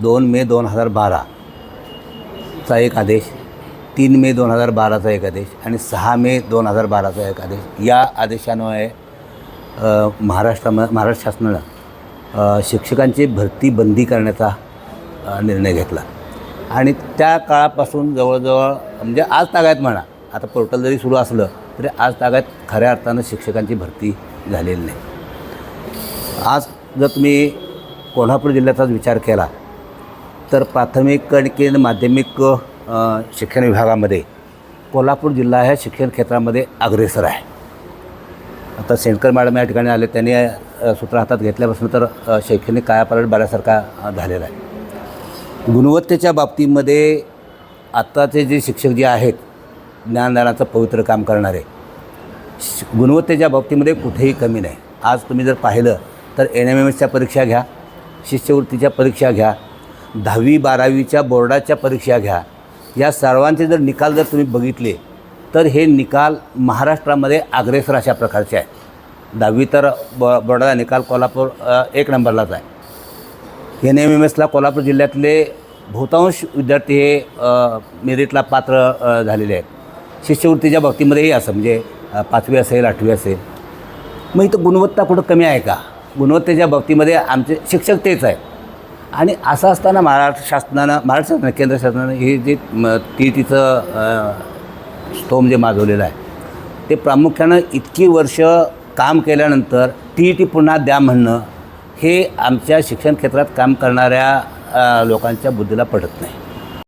दोन मे दोन हजार बाराचा एक आदेश तीन मे दोन हजार बाराचा एक आदेश आणि सहा मे दोन हजार बाराचा एक आदेश. या आदेशान्वये महाराष्ट्रा महाराष्ट्र शासनानं शिक्षकांची भरती बंदी करण्याचा निर्णय घेतला. आणि त्या काळापासून जवळजवळ म्हणजे आज तागायत म्हणा आता पोर्टल जरी सुरू असलं तरी आज तागायत खऱ्या अर्थानं शिक्षकांची भरती झालेली नाही. आज जर तुम्ही कोल्हापूर जिल्ह्याचाच विचार केला तर प्राथमिक आणि केंद्र माध्यमिक शिक्षण विभागामध्ये कोल्हापूर जिल्हा ह्या शिक्षण क्षेत्रामध्ये अग्रेसर आहे. आता सेंटकर मॅडम या ठिकाणी आले त्यांनी सूत्र हातात घेतल्यापासून तर शैक्षणिक कायापालट बऱ्यासारखा झालेला आहे. गुणवत्तेच्या बाबतीमध्ये आत्ताचे जे शिक्षक जे आहेत ज्ञानदानाचं पवित्र काम करणारे गुणवत्तेच्या बाबतीमध्ये कुठेही कमी नाही. आज तुम्ही जर पाहिलं तर एन एम एम एसच्या परीक्षा घ्या शिष्यवृत्तीच्या परीक्षा घ्या दहावी बारावीच्या बोर्डाच्या परीक्षा घ्या. या सर्वांचे जर निकाल जर तुम्ही बघितले तर हे निकाल महाराष्ट्रामध्ये अग्रेसर अशा प्रकारचे आहेत. दहावी तर ब बोर्डाचा निकाल कोल्हापूर एक नंबरलाच आहे. एन एम एम एसला कोल्हापूर जिल्ह्यातले बहुतांश विद्यार्थी हे मेरिटला पात्र झालेले आहेत. शिष्यवृत्तीच्या बाबतीमध्येही असं म्हणजे पाचवी असेल आठवी असेल. मग इथं गुणवत्ता कुठं कमी आहे का? गुणवत्तेच्या बाबतीमध्ये आमचे शिक्षक तेच आहेत. आणि असं असताना महाराष्ट्र शासनानं महाराष्ट्र शासनानं केंद्र शासनानं हे जे म, टी टीचं स्तोम जे माजवलेलं आहे ते प्रामुख्यानं इतकी वर्ष काम केल्यानंतर टी ई टी पुन्हा द्या म्हणणं हे आमच्या शिक्षण क्षेत्रात काम करणाऱ्या लोकांच्या बुद्धीला पडत नाही.